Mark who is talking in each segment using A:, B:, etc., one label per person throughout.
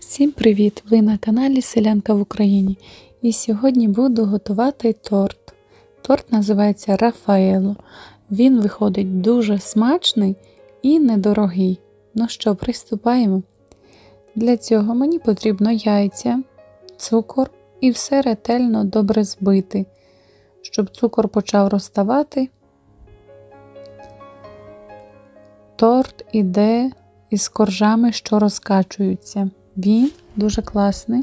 A: Всім привіт! Ви на каналі Селянка в Україні. І сьогодні буду готувати торт. Торт називається Рафаело. Він виходить дуже смачний і недорогий. Ну що, приступаємо. Для цього мені потрібно яйця, цукор і все ретельно добре збити, щоб цукор почав розставати. Торт іде із коржами, що розкачуються. Він дуже класний.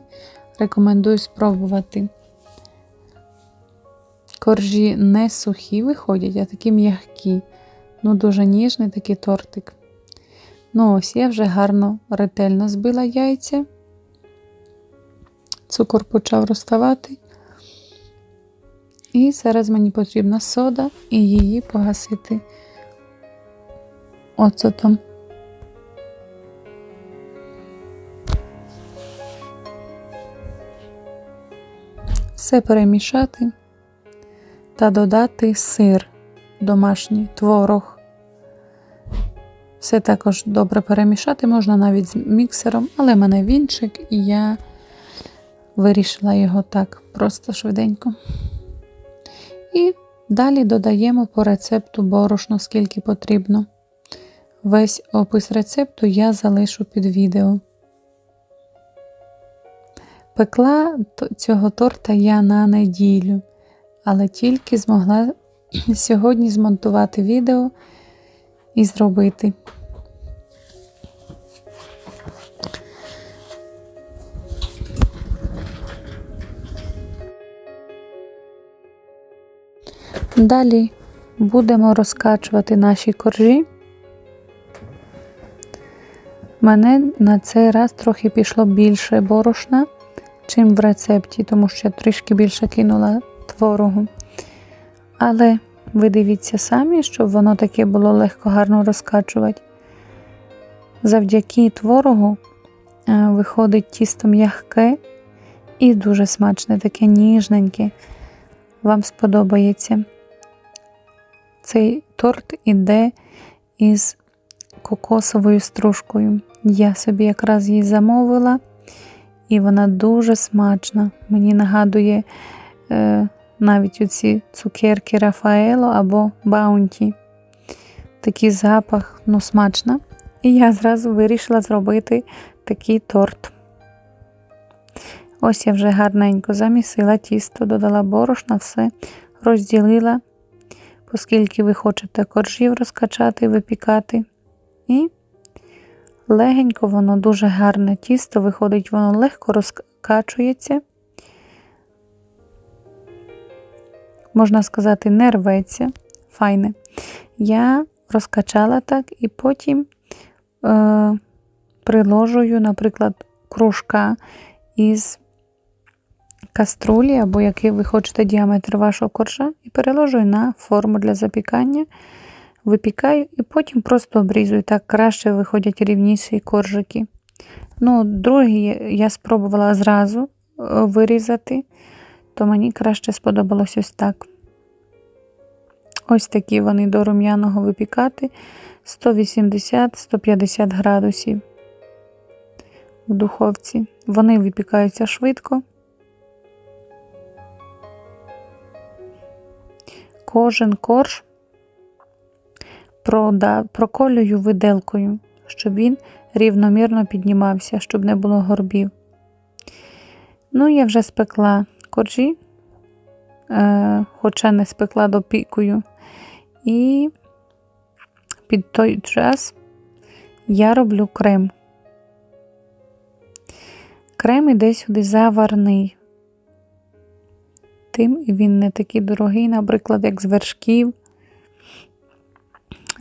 A: Рекомендую спробувати. Коржі не сухі виходять, а такі м'які. Ну, дуже ніжний такий тортик. Ну, ось я вже гарно ретельно збила яйця. Цукор почав розставати. І зараз мені потрібна сода і її погасити оцетом. Все перемішати та додати сир домашній творог. Все також добре перемішати, можна навіть з міксером, але в мене вінчик, і я вирішила його так просто швиденько. І далі додаємо по рецепту борошно, скільки потрібно. Весь опис рецепту я залишу під відео. Пекла цього торта я на неділю, але тільки змогла сьогодні змонтувати відео і зробити. Далі будемо розкачувати наші коржі. Мене на цей раз трохи пішло більше борошна, чим в рецепті, тому що я трішки більше кинула творогу. Але ви дивіться самі, щоб воно таке було легко гарно розкачувати. Завдяки творогу е, виходить тісто м'ягке і дуже смачне, таке ніжненьке. Вам сподобається. Цей торт іде із кокосовою стружкою. Я собі якраз її замовила, і вона дуже смачна. Мені нагадує е, навіть оці цукерки Рафаело або Баунті. Такий запах, ну, смачна. І я зразу вирішила зробити такий торт. Ось я вже гарненько замісила тісто, додала борошна, все розділила, оскільки ви хочете коржів розкачати, випікати. І легенько воно дуже гарне тісто, виходить, воно легко розкачується. Можна сказати, не рветься. Файне. Я розкачала так і потім е, приложую, наприклад, кружка із каструлі, або який ви хочете діаметр вашого коржа, і переложую на форму для запікання, випікаю і потім просто обрізую. Так краще виходять рівніші коржики. Ну, Другий я спробувала зразу е, вирізати, то мені краще сподобалось ось так. Ось такі вони до рум'яного випікати 180-150 градусів в духовці. Вони випікаються швидко. Кожен корж проколюю виделкою, щоб він рівномірно піднімався, щоб не було горбів. Ну, я вже спекла коржі, е, хоча не спекла допікою. І під той час я роблю крем. Крем іде сюди заварний. Тим він не такий дорогий, наприклад, як з вершків.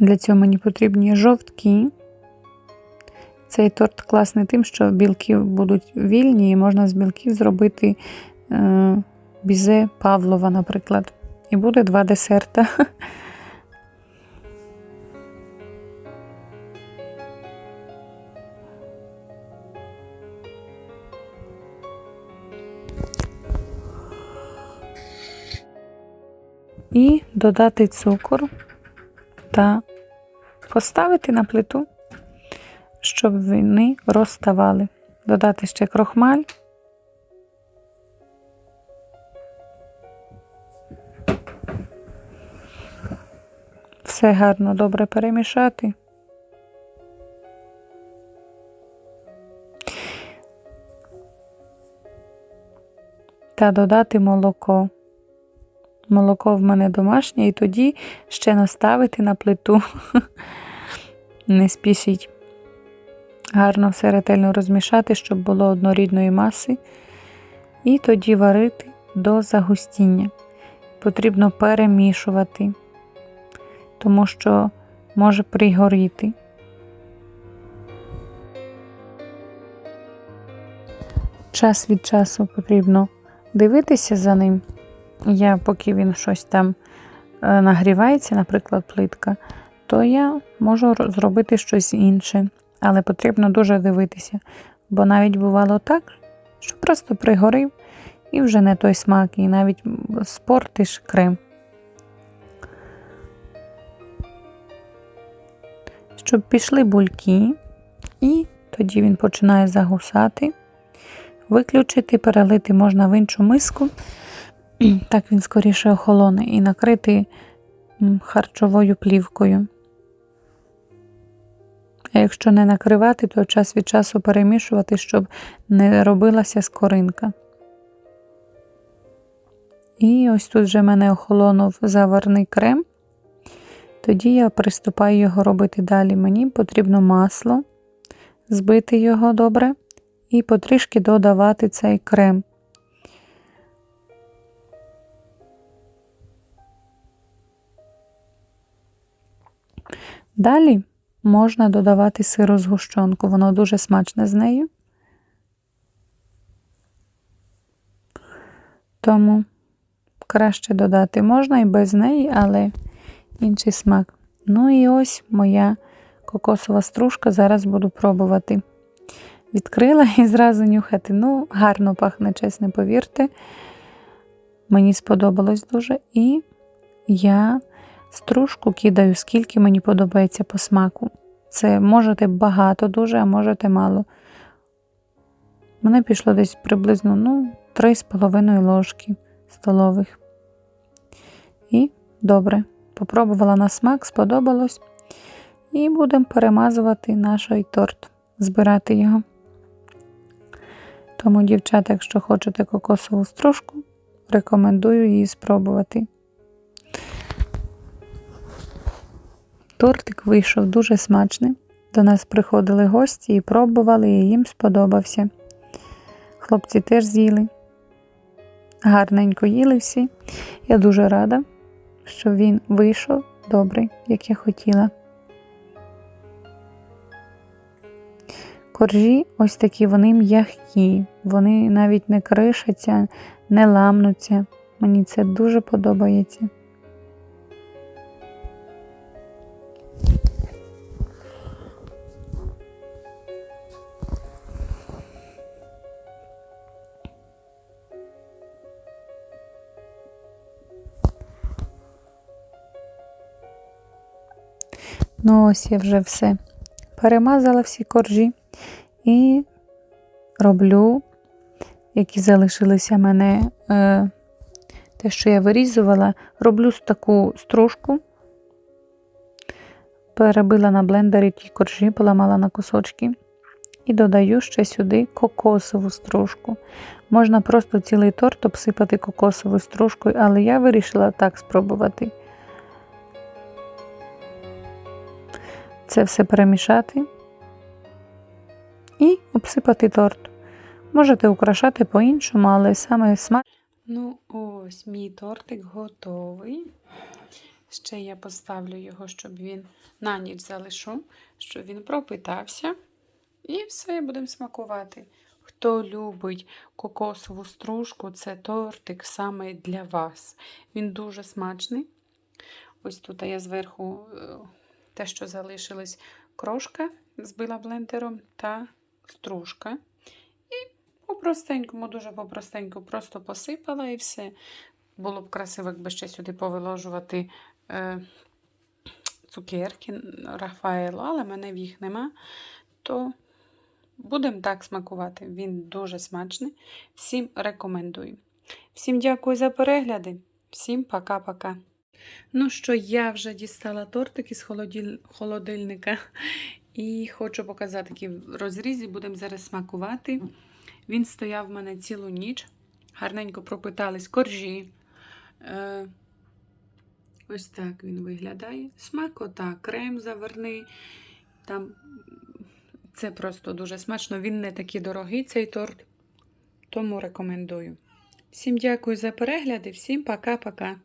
A: Для цього мені потрібні жовтки. Цей торт класний тим, що білки будуть вільні, і можна з білків зробити е, бізе Павлова, наприклад. І буде два десерта. І додати цукор та поставити на плиту, щоб вони розставали. додати ще крохмаль. Все гарно добре перемішати. Та додати молоко. Молоко в мене домашнє, і тоді ще наставити на плиту. Не спішіть. Гарно все ретельно розмішати, щоб було однорідної маси. І тоді варити до загустіння. Потрібно перемішувати, тому що може пригоріти. Час від часу потрібно дивитися за ним. Я, поки він щось там е, нагрівається, наприклад, плитка, то я можу зробити щось інше. Але потрібно дуже дивитися, бо навіть бувало так, що просто пригорів і вже не той смак, і навіть спортиш крем. Щоб пішли бульки, і тоді він починає загусати. Виключити, перелити можна в іншу миску, так він скоріше охолоне, і накрити харчовою плівкою. А якщо не накривати, то час від часу перемішувати, щоб не робилася скоринка. І ось тут вже в мене охолонув заварний крем. Тоді я приступаю його робити далі. Мені потрібно масло, збити його добре і потрішки додавати цей крем. Далі можна додавати сирозгущенку, воно дуже смачне з нею. Тому краще додати можна і без неї, але інший смак. Ну і ось моя кокосова стружка, зараз буду пробувати. Відкрила і зразу нюхати. Ну, гарно пахне, чесно, повірте. Мені сподобалось дуже. І я стружку кидаю, скільки мені подобається по смаку. Це можете багато дуже, а можете мало. Мене пішло десь приблизно ну, 3,5 ложки столових. І добре. Попробувала на смак, сподобалось. І будемо перемазувати наш торт, збирати його. Тому, дівчата, якщо хочете кокосову стружку, рекомендую її спробувати. Тортик вийшов дуже смачний. До нас приходили гості і пробували, і їм сподобався. Хлопці теж з'їли. Гарненько їли всі. Я дуже рада, що він вийшов добрий, як я хотіла. Коржі ось такі, вони м'які, вони навіть не кришаться, не ламнуться. Мені це дуже подобається. Ну, ось я вже все перемазала всі коржі і роблю, які залишилися в мене, е, те, що я вирізувала, роблю таку стружку, перебила на блендері ті коржі, поламала на кусочки. І додаю ще сюди кокосову стружку. Можна просто цілий торт обсипати кокосовою стружкою, але я вирішила так спробувати. Це все перемішати і обсипати торт. Можете украшати по-іншому, але саме смак. Ну, ось мій тортик готовий. Ще я поставлю його, щоб він на ніч залишу, щоб він пропитався. І все, будемо смакувати. Хто любить кокосову стружку, це тортик саме для вас. Він дуже смачний. Ось тут я зверху е, те, що залишилось, крошка збила блендером та стружка. І по-простенькому, дуже по-простеньку, просто посипала і все. Було б красиво, якби ще сюди повиложувати е, цукерки Рафаело, але в мене їх нема. То Будемо так смакувати. Він дуже смачний. Всім рекомендую. Всім дякую за перегляди. Всім пока-пока. Ну що, я вже дістала тортик із холодильника і хочу показати такий в розрізі. Будемо зараз смакувати. Він стояв в мене цілу ніч. Гарненько пропитались коржі. Е, ось так він виглядає. Смакота, крем заварний. Там це просто дуже смачно. Він не такий дорогий, цей торт. Тому рекомендую. Всім дякую за перегляди, всім пока-пока.